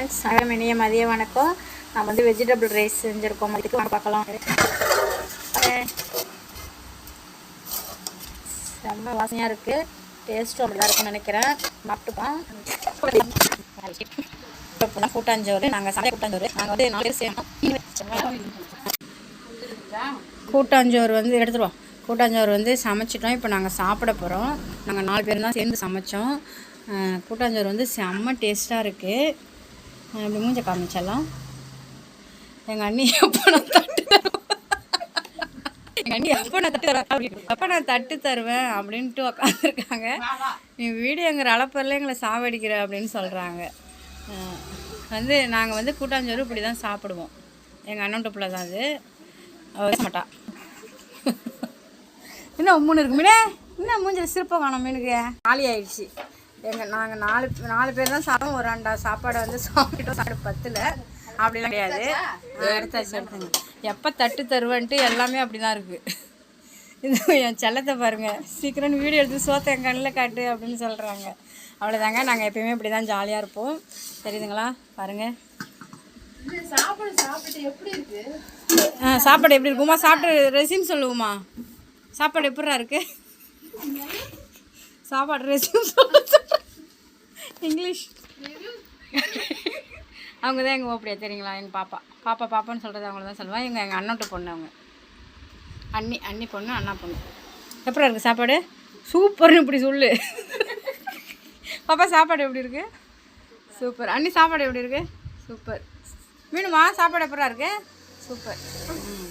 Friends Azhagam இனிய மதிய வணக்கம். நம்ம வந்து வெஜிடபிள் ரைஸ் செஞ்சுருக்கோம். அதுக்கு வாங்க பார்க்கலாம். ரொம்ப வாசனையாக இருக்குது டேஸ்ட்டும் அப்படி தான் இருக்கும்னு நினைக்கிறேன். சாப்பிட்டுப்போம். கூட்டாஞ்சோறு நாங்கள் சண்டை கூட்டாஞ்சோறு. நாங்கள் வந்து நாலு பேர் செய்யணும். கூட்டாஞ்சோறு வந்து எடுத்துருவோம். கூட்டாஞ்சோறு வந்து சமைச்சிட்டோம். இப்போ நாங்கள் சாப்பிட போகிறோம் நாங்கள் நாலு பேர் தான் சேர்ந்து சமைச்சோம். கூட்டாஞ்சோறு வந்து செம்ம டேஸ்ட்டாக இருக்குது இப்படி மூஞ்ச காமிச்சலாம் எங்கள் அண்ணி எப்போ நான் தட்டு தருவேன் எங்கள் அண்ணி எப்போ நான் தட்டு தருவேன் எப்போ நான் தட்டு தருவேன் அப்படின்ட்டு உட்காந்துருக்காங்க நீ வீடியோங்கிற அளப்பரில் எங்களை சாவடிக்கிற அப்படின்னு சொல்கிறாங்க வந்து நாங்கள் வந்து கூட்டாஞ்சோறு இப்படி தான் சாப்பிடுவோம். எங்கள் அண்ணன் பிள்ளை தான் அது. அவ மாட்டா. என்ன மூணு இருக்கு. மீனே என்ன மூஞ்சில் சிறப்பாக காணும் மீனுக்கு? காலி ஆயிடுச்சு. எங்கள் நாங்கள் நாலு நாலு பேர் தான் சாப்பிட்டோம் ஒரு ரெண்டா சாப்பாடை வந்து சாப்பிட்டோம் சாப்பிட்டு பத்தில். அப்படிலாம் கிடையாது. எடுத்தாச்சு? எடுத்துங்க எப்போ தட்டு தருவேன்ட்டு எல்லாமே அப்படி தான் இருக்குது இது என் செல்லத்தை பாருங்கள் சீக்கிரம் வீடியோ எடுத்து சோத்தை என் கண்ணில் காட்டு அப்படின்னு சொல்கிறாங்க அவ்வளோதாங்க நாங்கள் எப்பயுமே இப்படி தான் ஜாலியாக இருப்போம் தெரியுதுங்களா பாருங்கள் ஆ சாப்பாடு எப்படி இருக்குமா? சாப்பிட்டு ரெசிம் சொல்லுவோமா? சாப்பாடு எப்படா இருக்கு? சாப்பாடு ரெசிம் சொல்ல இங்கிலீஷ். அவங்க தான் எங்கள் ஓப்படியா தெரியுங்களா? எங்கள் பாப்பா. பாப்பா பாப்பான்னு சொல்கிறது அவங்கள தான் சொல்லுவேன் எங்கள் எங்கள் அண்ணன்ட்டு பொண்ணு அவங்க. அண்ணி அண்ணி பொண்ணு அண்ணா பொண்ணு. எப்படி இருக்குது சாப்பாடு? சூப்பர்னு இப்படி சொல்லு. பாப்பா சாப்பாடு எப்படி இருக்குது சூப்பர். அண்ணி சாப்பாடு எப்படி இருக்கு? சூப்பர். மீனுமா? சாப்பாடு எப்படா இருக்குது சூப்பர். ம்.